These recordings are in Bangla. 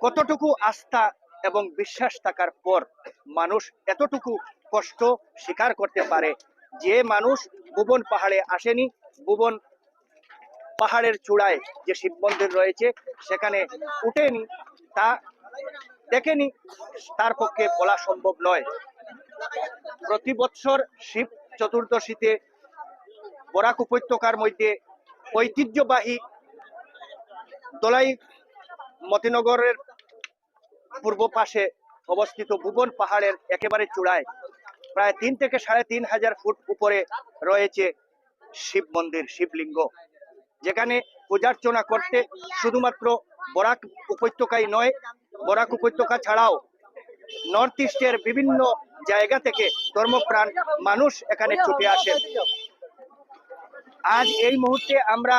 কতটুকু আস্থা এবং বিশ্বাস থাকার পর মানুষ এতটুকু কষ্ট স্বীকার করতে পারে যে মানুষ ভুবন পাহাড়ে আসেনি, ভুবন পাহাড়ের চূড়ায় যে শিব মন্দির রয়েছে সেখানে উঠেনি, তা দেখেনি, তার পক্ষে বলা সম্ভব নয়। প্রতি বৎসর শিব চতুর্দশীতে বরাক উপত্যকার মধ্যে ঐতিহ্যবাহী দোলাই মতিনগরের পূর্ব পাশে অবস্থিত ভুবন পাহাড়ের একেবারে চূড়ায় প্রায় তিন থেকে সাড়ে তিন হাজার ফুট উপরে রয়েছে শিব মন্দির, শিবলিঙ্গ। যেখানে পূজার্চনা করতে শুধুমাত্র বরাক উপত্যকাই নয়, বরাক উপত্যকা ছাড়াও নর্থ ইস্টের বিভিন্ন জায়গা থেকে ধর্মপ্রাণ মানুষ এখানে ছুটে আসেন। আজ এই মুহূর্তে আমরা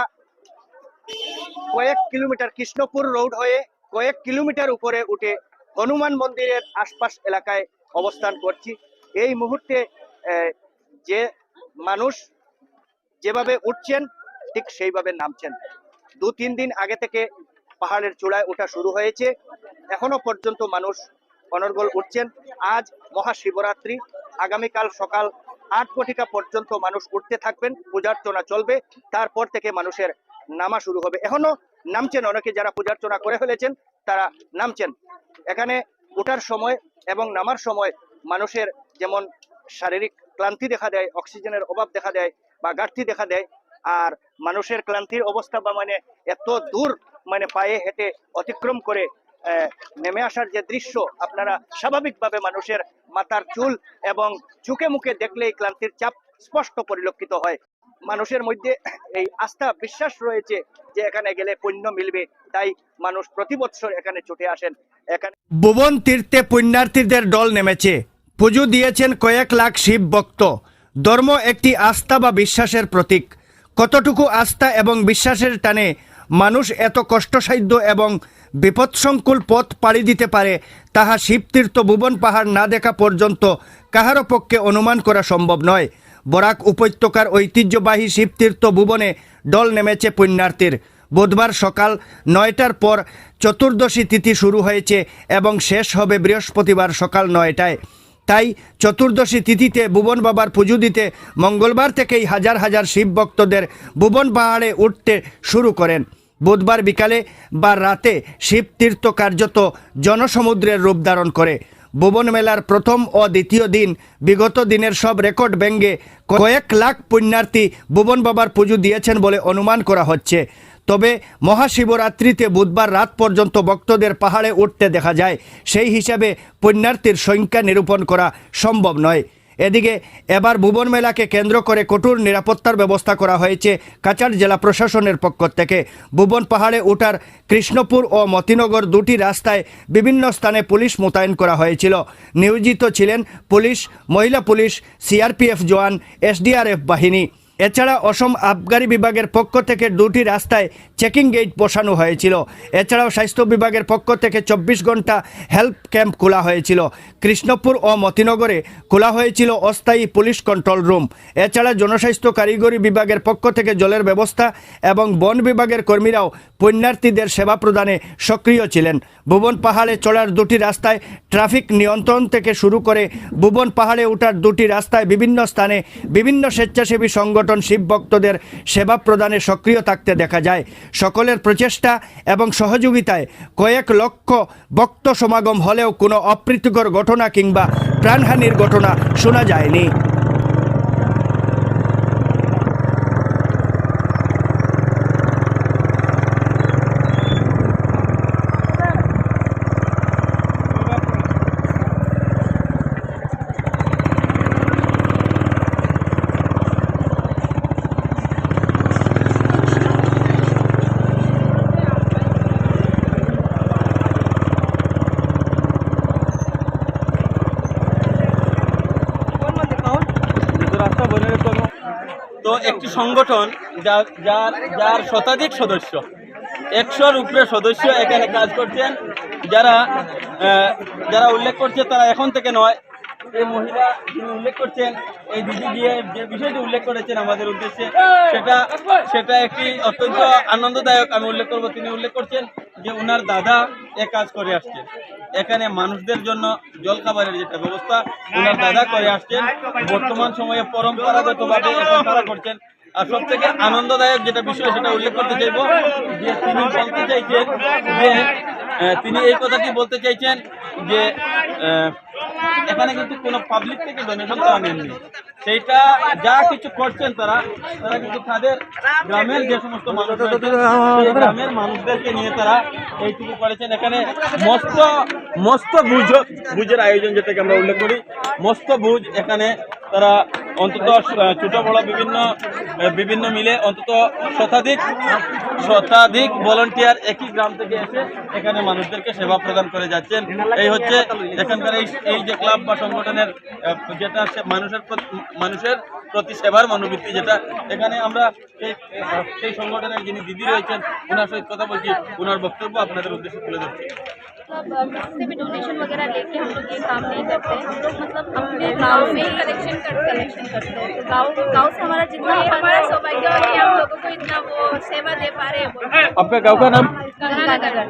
কয়েক কিলোমিটার কৃষ্ণপুর রোড হয়ে কয়েক কিলোমিটার উপরে উঠে হনুমান মন্দিরের আশপাশ এলাকায় অবস্থান করছি। এই মুহূর্তে যে মানুষ যেভাবে উঠছেন, ঠিক সেইভাবে নামছেন। দু তিন দিন আগে থেকে পাহাড়ের চূড়ায় ওঠা শুরু হয়েছে। এখনও পর্যন্ত মানুষ অনর্গল উঠছেন। আজ মহাশিবরাত্রি। আগামীকাল সকাল আট কোটিকা পর্যন্ত মানুষ উঠতে থাকবেন, পূজার্চনা চলবে। তারপর থেকে মানুষের নামা শুরু হবে। এখনও নামছেন অনেকে যারা পূজার্চনা করে ফেলেছেন, তারা নামছেন। এখানে ওঠার সময় এবং নামার সময় মানুষের যেমন শারীরিক ক্লান্তি দেখা দেয়, অক্সিজেনের অভাব দেখা দেয় বা ঘাটতি দেখা দেয়, আর মানুষের ক্লান্তির অবস্থা বা মানে এত দূর মানে পায়ে হেঁটে অতিক্রম করে নেমে আসার যে দৃশ্য, আপনারা স্বাভাবিকভাবে মানুষের মাথার চুল এবং চোখে মুখে দেখলেই ক্লান্তির চাপ স্পষ্ট পরিলক্ষিত হয়। মানুষের মধ্যে এই আস্থা, বিশ্বাস রয়েছে যে এখানে গেলে পুণ্য মিলবে। তাই মানুষ প্রতি বছর এখানে ছুটে আসেন। এখানে ভুবন তীর্থে পুণ্যার্থীদের দল নেমেছে। পুজো দিয়েছেন কয়েক লাখ শিব ভক্ত। ধর্ম একটি আস্থা বা বিশ্বাসের প্রতীক। কতটুকু আস্থা এবং বিশ্বাসের টানে মানুষ এত কষ্টসাধ্য এবং বিপদসংকুল পথ পাড়ি দিতে পারে, তাহা শিবতীর্থ ভুবন পাহাড় না দেখা পর্যন্ত কাহারও পক্ষে অনুমান করা সম্ভব নয়। বরাক উপত্যকার ঐতিহ্যবাহী শিবতীর্থ ভুবনে দল নেমেছে পুণ্যার্থীর। বুধবার সকাল নয়টার পর চতুর্দশী তিথি শুরু হয়েছে এবং শেষ হবে বৃহস্পতিবার সকাল নয়টায়। তাই চতুর্দশী তিথিতে ভুবন বাবার পুজো দিতে মঙ্গলবার থেকেই হাজার হাজার শিব ভক্তদের ভুবন পাহাড়ে উঠতে শুরু করেন। বুধবার বিকালে বা রাতে শিব তীর্থ কার্যত জনসমুদ্রের রূপ ধারণ করে। ভুবন মেলার প্রথম ও দ্বিতীয় দিন, বিগত দিনের সব রেকর্ড ব্যঙ্গে কয়েক লাখ পুণ্যার্থী ভুবন বাবার পুজো দিয়েছেন বলে অনুমান করা হচ্ছে। তবে মহাশিবরাত্রিতে বুধবার রাত পর্যন্ত ভক্তদের পাহাড়ে উঠতে দেখা যায়। সেই হিসাবে পুণ্যার্থীর সংখ্যা নিরূপণ করা সম্ভব নয়। এদিকে এবার ভুবন মেলাকে কেন্দ্র করে কঠোর নিরাপত্তার ব্যবস্থা করা হয়েছে কাছাড় জেলা প্রশাসনের পক্ষ থেকে। ভুবন পাহাড়ে ওঠার কৃষ্ণপুর ও মতিনগর দুটি রাস্তায় বিভিন্ন স্থানে পুলিশ মোতায়েন করা হয়েছিল। নিয়োজিত ছিলেন পুলিশ, মহিলা পুলিশ, সিআরপিএফ জওয়ান, এসডিআরএফ বাহিনী। এছাড়া অসম আবগারি বিভাগের পক্ষ থেকে দুটি রাস্তায় চেকিং গেট বসানো হয়েছিল। এছাড়াও স্বাস্থ্য বিভাগের পক্ষ থেকে চব্বিশ ঘণ্টা হেল্প ক্যাম্প খোলা হয়েছিল। কৃষ্ণপুর ও মতিনগরে খোলা হয়েছিল অস্থায়ী পুলিশ কন্ট্রোল রুম। এছাড়া জনস্বাস্থ্য কারিগরি বিভাগের পক্ষ থেকে জলের ব্যবস্থা এবং বন বিভাগের কর্মীরাও পুণ্যার্থীদের সেবা প্রদানে সক্রিয় ছিলেন। ভুবন পাহাড়ে চলার দুটি রাস্তায় ট্রাফিক নিয়ন্ত্রণ থেকে শুরু করে ভুবন পাহাড়ে ওঠার দুটি রাস্তায় বিভিন্ন স্থানে বিভিন্ন স্বেচ্ছাসেবী সংগঠন শিব ভক্তদের সেবা প্রদানে সক্রিয় থাকতে দেখা যায়। সকলের প্রচেষ্টা এবং সহযোগিতায় কয়েক লক্ষ ভক্ত সমাগম হলেও কোনো অপ্রীতিকর ঘটনা কিংবা প্রাণহানির ঘটনা শোনা যায়নি। তো একটি সংগঠন যার যার যার শতাধিক সদস্য। একশোর উপরে সদস্য এখানে কাজ করছেন। যারা যারা উল্লেখ করছে তারা এখন থেকে নয়। এই মহিলা যিনি উল্লেখ করছেন, এই দিদি গিয়ে যে বিষয়টি উল্লেখ করেছেন আমাদের উদ্দেশ্যে, সেটা সেটা একটি অত্যন্ত আনন্দদায়ক আমি উল্লেখ করব। তিনি উল্লেখ করছেন যে ওনার দাদা এ কাজ করে আসছেন। এখানে মানুষদের জন্য জল খাবারের যেটা ব্যবস্থা ওনার দাদা করে আসছেন। বর্তমান সময়ে পরম্পরাগতভাবে এখন তারা করছেন। আর সব থেকে আনন্দদায়ক যেটা বিষয়, সেটা উল্লেখ করতে চাইব যে তিনি বলতে চাইছেন যে তিনি এই কথাটি বলতে চাইছেন যে এখানে কিন্তু কোনো পাবলিক থেকে ডোনেশন তারা নেননি সেইটা যা কিছু করছেন তারা তারা কিন্তু তাদের গ্রামের যে সমস্ত মানুষ গ্রামের মানুষদেরকে নিয়ে তারা এইটুকু করেছেন। এখানে মস্ত মস্ত ভুজ, ভুজের আয়োজন যেটাকে আমরা উল্লেখ করি, মস্ত ভুজ এখানে তারা অন্তত ছোট বড় বিভিন্ন বিভিন্ন মিলে অন্তত শতাধিক শতাধিক ভলান্টিয়ার একই গ্রাম থেকে এসে এখানে মানুষদেরকে সেবা প্রদান করে যাচ্ছেন। এই হচ্ছে এখানকার এই যে ক্লাব বা সংগঠনের যেটা মানুষের মানুষের প্রতি সেবার মনোবৃত্তি যেটা, এখানে আমরা সেই সংগঠনের যিনি দিদি রয়েছেন ওনার সহিত কথা বলছি ওনার বক্তব্য আপনাদের উদ্দেশ্যে তুলে ধরছি। मतलब किसी से भी डोनेशन वगैरह लेके हम लोग ये काम नहीं करते। हम लोग मतलब अपने गाँव में ही कलेक्शन कर कलेक्शन करते हैं। तो गाँव गाँव से हमारा जितना हमारा सौभाग्य है कि हम लोगों को इतना वो सेवा दे पा रहे हैं आपका गाँव का नाम? गंगानगर।